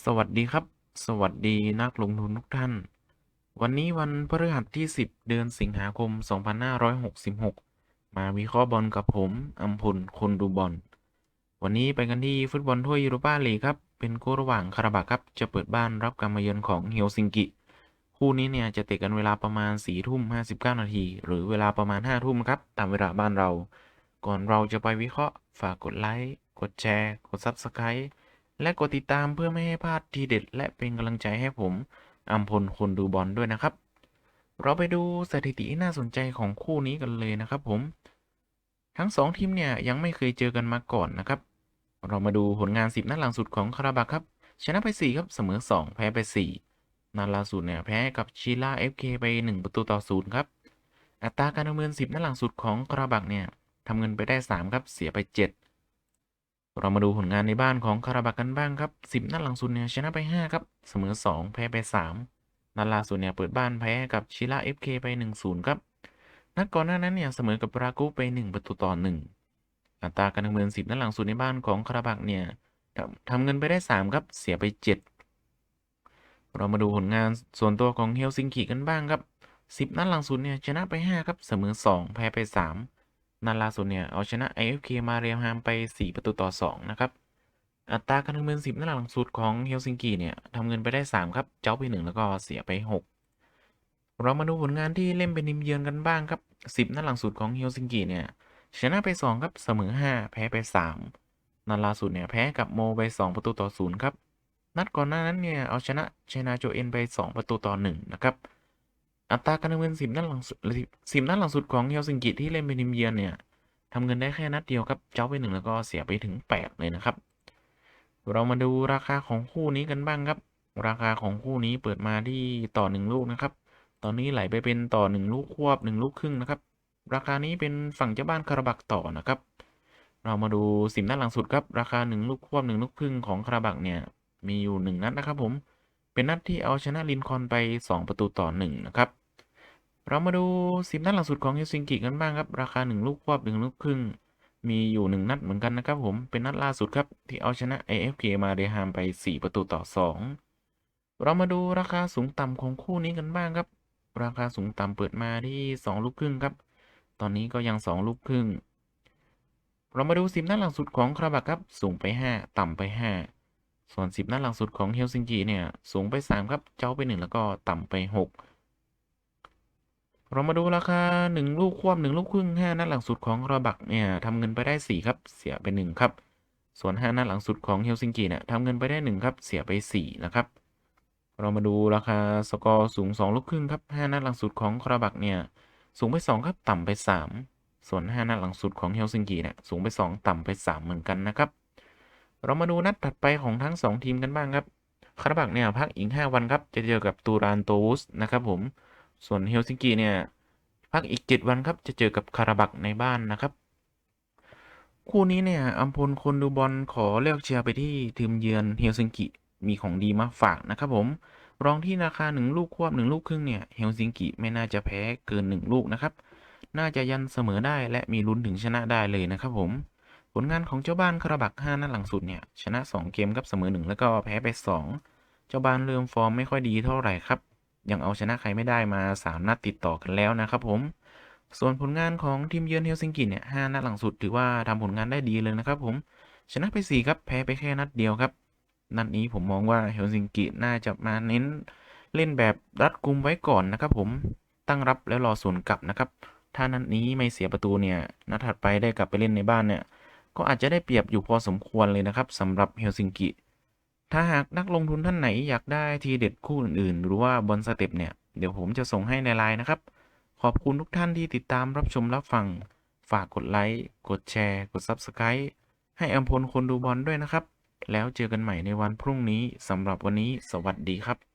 สวัสดีครับ สวัสดีนักลงทุนทุกท่าน วันนี้วันพฤหัสที่ 10 เดือนสิงหาคม 2566 มาวิเคราะห์บอลกับผมอัมพลคนดูบอล วันนี้ไปกันที่ฟุตบอลถ้วยยูโรปาลีกครับ เป็นคู่ระหว่างคาราบากครับ จะเปิดบ้านรับการมาเยือนของเฮลซิงกิ คู่นี้เนี่ยจะเตะกันเวลาประมาณ4ทุ่ม59 นาที หรือเวลาประมาณ5ทุ่มครับ ตามเวลาบ้านเรา ก่อนเราจะไปวิเคราะห์ ฝากกดไลค์ กดแชร์ กด Subscribe และกดติดตามเพื่อไม่ให้พลาดทีเด็ด และเป็นกำลังใจให้ผมอัมพลคนดูบอลด้วยนะครับ เราไปดูสถิติที่น่าสนใจของคู่นี้กันเลยนะครับผม ทั้งสองทีมเนี่ยยังไม่เคยเจอกันมาก่อนนะครับ เรามาดูผลงาน 10 นัดหลังสุดของคาราบาครับชนะไป 4 ครับเสมอ 2 แพ้ไป 4นัดล่าสุดเนี่ยแพ้กับชิล่า FK ไป 1 ประตูต่อ0ครับ อัตราการดำเนิน 10 นัดหลังสุดของคาราบักเนี่ยทำเงินไปได้ 3 ครับเสียไป 7 เรามาดูผลงานในบ้านของคาราบักกันบ้างครับ 10 นัดหลังสุดเนี่ยชนะไป 5 ครับ เสมอ 2 แพ้ไป 3 นัดล่าสุดเนี่ยเปิดบ้านแพ้กับชิล่า FK ไป 1-0 ครับ นัดก่อนหน้านั้นเนี่ยเสมอกับรากุไป 1 ประตูต่อ 1 อัตราการดำเนิน 10 นัดหลังสุดในบ้านของคาราบักเนี่ยทำทำเงินไปได้ 3 ครับ เสียไป 7 เรามาดูผลงานส่วนตัวของเฮลซิงกิกันบ้างครับ 10 นัดหลังสุดเนี่ยชนะไป 5 ครับ เสมอ 2 แพ้ไป 3 นัดล่าสุดเนี่ยเอาชนะ AFK มาเรียมฮามไป 4 ประตูต่อ 2 นะครับ อัตราการดำเนิน10นัดหลังสุดของเฮลซิงกิเนี่ยทำเงินไปได้ 3 ครับ เจ้าไป 1 แล้วก็เสียไป 6 เรามาดูผลงานที่เล่นเป็นทีมเยือนกันบ้างครับ 10นัดหลังสุดของเฮลซิงกิเนี่ยชนะไป 2 ครับเสมอ 5 แพ้ไป 3 นัดล่าสุดเนี่ยแพ้กับโมไป 2 ประตูต่อ 0 ครับ นัดก่อนหน้านั้นเนี่ยเอาชนะชนาโจเอ็นไป 2 ประตูต่อ 1 นะครับ อัตราการดำเนิน10นัดหลังสุด10นัดหลังสุดของเฮลซิงกิที่เล่นเป็นทีมเยือนเนี่ยทำเงินได้แค่นัดเดียวครับ เจ้าไป1แล้วก็เสียไปถึง 8 เลยนะครับ เรามาดูราคาของคู่นี้กันบ้างครับ ราคาของคู่นี้เปิดมาที่ต่อ 1 ลูกนะครับ ตอนนี้ไหลไปเป็นต่อ 1 ลูกควบ 1 ลูกครึ่งนะครับ ราคานี้เป็นฝั่งเจ้าบ้านคาราบักต่อนะครับ เรามาดูสิบนัดหลังสุดครับ ราคา 1 ลูกควบ 1 ลูกครึ่งของคาราบักเนี่ยมีอยู่ 1 นัดนะครับผม เป็นนัดที่เอาชนะลินคอนไป 2 ประตูต่อ1นะครับ เรามาดูสิบนัดหลังสุดของเฮลซิงกิกันบ้างครับ ราคา 1 ลูกควบ1ลูกครึ่ง มีอยู่ 1 นัดเหมือนกันนะครับผม เป็นนัดล่าสุดครับ ที่เอาชนะ AFK มาเรฮามไป 4 ประตูต่อ 2 เรามาดูราคาสูงต่ำของคู่นี้กันบ้างครับ ราคาสูงต่ำเปิดมาที่ 2 ลูกครึ่งครับ ตอนนี้ก็ยัง 2 ลูกครึ่ง เรามาดู10นัดหลังสุดของคาราบักครับ สูงไป 5 ต่ำไป 5 ส่วน 10 นัดหลังสุดของเฮลซิงกิเนี่ย สูงไป 3 ครับ เจ้าไป 1 แล้วก็ต่ำไป 6 เรามาดูราคา 1 ลูกควบ1ลูกครึ่ง 5 นัดหลังสุดของคาราบักเนี่ยทำเงินไปได้ 4 ครับ เสียไป 1 ครับ ส่วน 5 นัดหลังสุดของเฮลซิงกิเนี่ยทำเงินไปได้ 1 ครับ เสียไป 4 นะครับ เรามาดูราคาสกอร์สูง 2 ลูกครึ่งครับ 5 นัดหลังสุดของคาราบักเนี่ยสูงไป 2 ครับ ต่ำไป 3 ส่วน 5 นัดหลังสุดของเฮลซิงกิเนี่ยสูงไป 2 ต่ำไป 3 เหมือนกันนะครับ เรามาดูนัดถัดไปของทั้ง 2 ทีมกันบ้างครับคาราบักเนี่ยพักอีก 5 วันครับ จะเจอกับตูรานโตวุสนะครับผม ส่วนเฮลซิงกิเนี่ยพักอีก 7 วันครับ จะเจอกับคาราบักในบ้านนะครับ คู่นี้เนี่ยอัมพลคนดูบอลขอเลือกเชียร์ไปที่ทีมเยือนเฮลซิงกิมีของดีมาฝากนะครับผม รองที่ราคา 1 ลูกควบ 1 ลูกครึ่งเนี่ยเฮลซิงกิไม่น่าจะแพ้เกิน 1 ลูกนะครับ น่าจะยันเสมอได้และมีลุ้นถึงชนะได้เลยนะครับผมผลงานของเจ้าบ้านคาราบัก5นัดหลังสุดเนี่ยชนะ 2 เกมครับเสมอ 1 แล้วก็แพ้ไป 2 เจ้าบ้านเริ่มฟอร์มไม่ค่อยดีเท่าไหร่ครับ ยังเอาชนะใครไม่ได้มา 3 นัดติดต่อกันแล้วนะครับผม ส่วนผลงานของทีมเยือนเฮลซิงกิเนี่ย5นัดหลังสุดถือว่าทำผลงานได้ดีเลยนะครับผม ชนะไป 4 ครับ แพ้ไปแค่นัดเดียวครับ นัดนี้ผมมองว่าเฮลซิงกิน่าจะมาเน้นเล่นแบบรัดกุมไว้ก่อนนะครับผม ตั้งรับแล้วรอสวนกลับนะครับ ถ้านัดนี้ไม่เสียประตูเนี่ย นัดถัดไปได้กลับไปเล่นในบ้านเนี่ย ก็อาจจะได้เปรียบอยู่พอสมควรเลยนะครับสำหรับเฮลซิงกิ ถ้าหากนักลงทุนท่านไหนอยากได้ทีเด็ดคู่อื่นๆ หรือว่าบอลสเต็ปเนี่ย เดี๋ยวผมจะส่งให้ในไลน์นะครับ ขอบคุณทุกท่านที่ติดตามรับชมรับฟัง ฝากกดไลค์ กดแชร์ กด Subscribe ให้อัมพลคนดูบอลด้วยนะครับ แล้วเจอกันใหม่ในวันพรุ่งนี้สำหรับวันนี้ สวัสดีครับ